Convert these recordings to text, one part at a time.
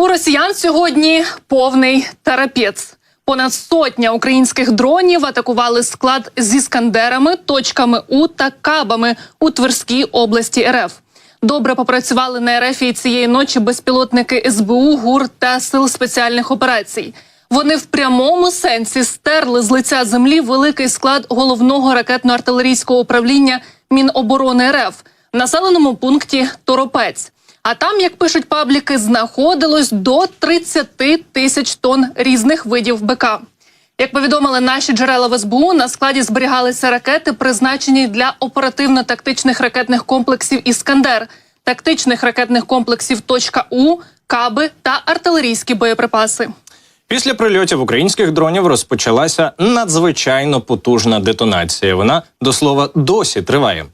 У росіян сьогодні повний терапець. Понад сотня українських дронів атакували склад з іскандерами, точками У та кабами у Тверській області РФ. Добре попрацювали на РФ і цієї ночі безпілотники СБУ, ГУР та сил спеціальних операцій. Вони в прямому сенсі стерли з лиця землі великий склад головного ракетно-артилерійського управління Міноборони РФ в населеному пункті Торопець. А там, як пишуть пабліки, знаходилось до 30 тисяч тонн різних видів БК. Як повідомили наші джерела в СБУ, на складі зберігалися ракети, призначені для оперативно-тактичних ракетних комплексів Іскандер, тактичних ракетних комплексів «Точка У, каби та артилерійські боєприпаси. Після прильотів українських дронів розпочалася надзвичайно потужна детонація. Вона до слова досі триває.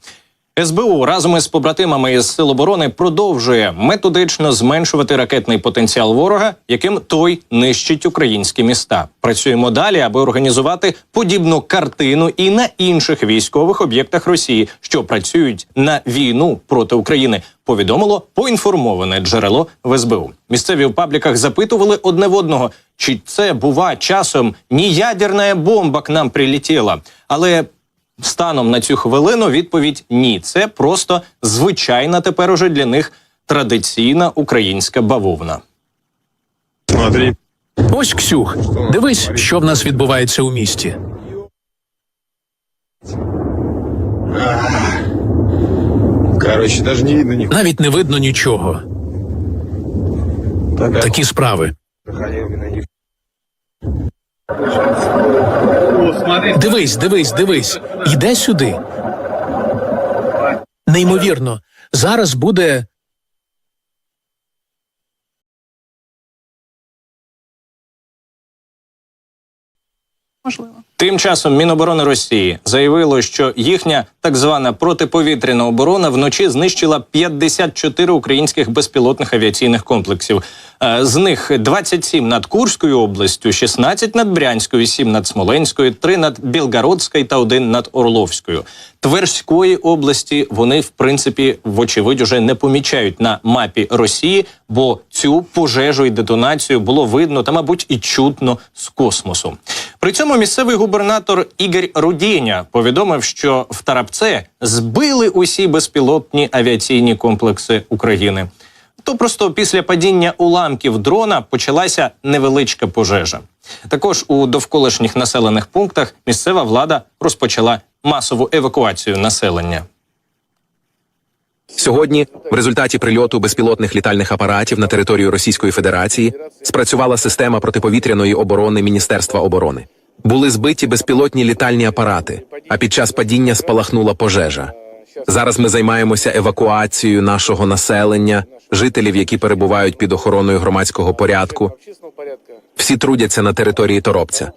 СБУ разом із побратимами із Сил оборони продовжує методично зменшувати ракетний потенціал ворога, яким той нищить українські міста. Працюємо далі, аби організувати подібну картину і на інших військових об'єктах Росії, що працюють на війну проти України. Повідомило поінформоване джерело в СБУ. Місцеві в пабліках запитували одне в одного, чи це бува часом не ядерна бомба к нам прилетіла, але Станом на цю хвилину відповідь ні. Це просто звичайна тепер уже для них традиційна українська бавовна. Смотри. Ось Ксюх, дивись, що в нас відбувається у місті. Короче, даже не видно ни Навіть не видно нічого. Такі справи. Дивись, дивись, дивись. Йде сюди. Неймовірно. Зараз буде. Можливо. Тим часом Міноборони Росії заявило, що їхня так звана протиповітряна оборона вночі знищила 54 українських безпілотних авіаційних комплексів. Е, З них 27 над Курською областю, 16 над Брянською, 7 над Смоленською, 3 над Білгородською та 1 над Орловською. Тверської області вони, в принципі, вочевидь, уже не помічають на мапі Росії, бо цю пожежу і детонацію було видно та, мабуть, і чутно з космосу. При цьому місцевий губернатор Ігор Рудєня повідомив, що в Тарапце збили усі безпілотні авіаційні комплекси України. То просто після падіння уламків дрона почалася невеличка пожежа. Також у довколишніх населених пунктах місцева влада розпочала масову евакуацію населення. Сьогодні, в результаті прильоту безпілотних літальних апаратів на територію Російської Федерації, спрацювала система протиповітряної оборони Міністерства оборони. Були збиті безпілотні літальні апарати, а під час падіння спалахнула пожежа. Зараз ми займаємося евакуацією нашого населення, жителів, які перебувають під охороною громадського порядку. Всі трудяться на території Торопця.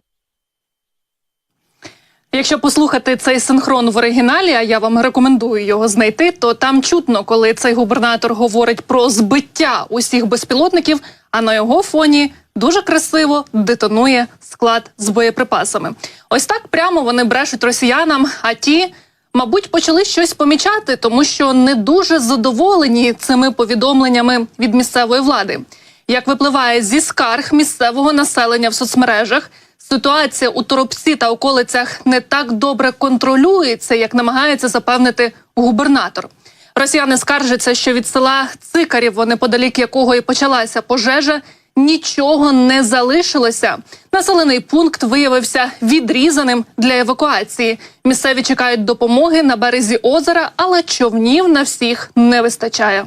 Якщо послухати цей синхрон в оригіналі, а я вам рекомендую його знайти, то там чутно, коли цей губернатор говорить про збиття усіх безпілотників, а на його фоні дуже красиво детонує склад з боєприпасами. Ось так прямо вони брешуть росіянам, а ті. Мабуть, почали щось помічати, тому що не дуже задоволені цими повідомленнями від місцевої влади. Як випливає зі скарг місцевого населення в соцмережах, ситуація у Торопці та околицях не так добре контролюється, як намагається запевнити губернатор. Росіяни скаржаться, що від села Цикарів, неподалік якого і почалася пожежа, нічого не залишилося. Населений пункт виявився відрізаним для евакуації. Місцеві чекають допомоги на березі озера, але човнів на всіх не вистачає.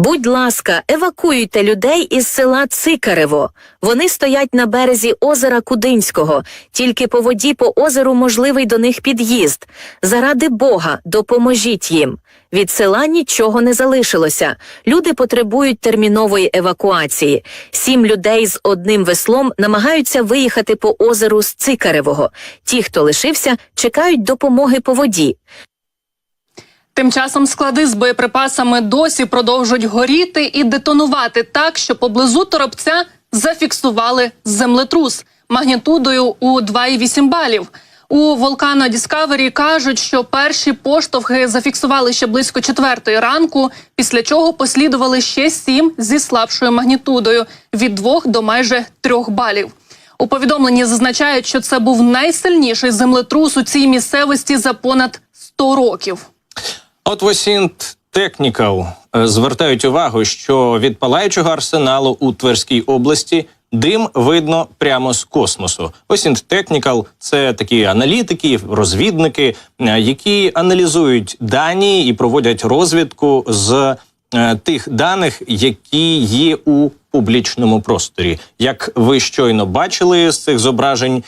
Будь ласка, евакуюйте людей із села Цикарево. Вони стоять на березі озера Кудинського. Тільки по воді по озеру можливий до них під'їзд. Заради Бога, допоможіть їм. Від села нічого не залишилося. Люди потребують термінової евакуації. Сім людей з одним веслом намагаються виїхати по озеру з Цикаревого. Ті, хто лишився, чекають допомоги по воді. Тим часом склади з боєприпасами досі продовжують горіти і детонувати так, що поблизу торопця зафіксували землетрус магнітудою у 2,8 балів. У Волкано Діскавері кажуть, що перші поштовхи зафіксували ще близько четвертої ранку, після чого послідували ще сім зі слабшою магнітудою від двох до майже трьох балів. У повідомленні зазначають, що це був найсильніший землетрус у цій місцевості за понад 100 років. От Восінт Technical е, звертають увагу, що від палаючого арсеналу у Тверській області дим видно прямо з космосу. Осінт Technical – це такі аналітики, розвідники, е, які аналізують дані і проводять розвідку з е, тих даних, які є у публічному просторі. Як ви щойно бачили з цих зображень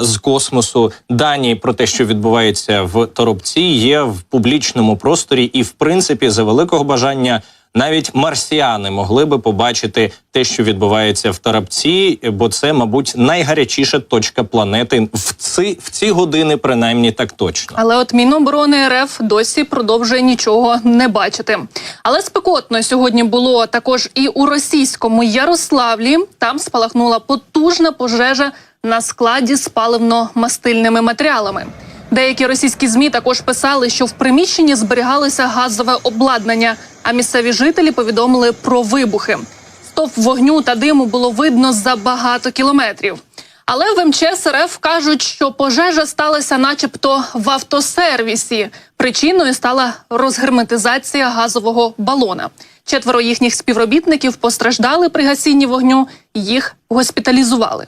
з космосу, дані про те, що відбувається в Торопці, є в публічному просторі, і в принципі, за великого бажання. Навіть марсіани могли би побачити те, що відбувається в Торопці, бо це, мабуть, найгарячіша точка планети в ці, в ці години, принаймні так точно. Але от Міноборони РФ досі продовжує нічого не бачити. Але спекотно сьогодні було також і у російському Ярославлі. Там спалахнула потужна пожежа на складі з паливно-мастильними матеріалами. Деякі російські змі також писали, що в приміщенні зберігалося газове обладнання, а місцеві жителі повідомили про вибухи. Стовп вогню та диму було видно за багато кілометрів. Але в МЧС РФ кажуть, що пожежа сталася, начебто, в автосервісі. Причиною стала розгерметизація газового балона. Четверо їхніх співробітників постраждали при гасінні вогню. Їх госпіталізували.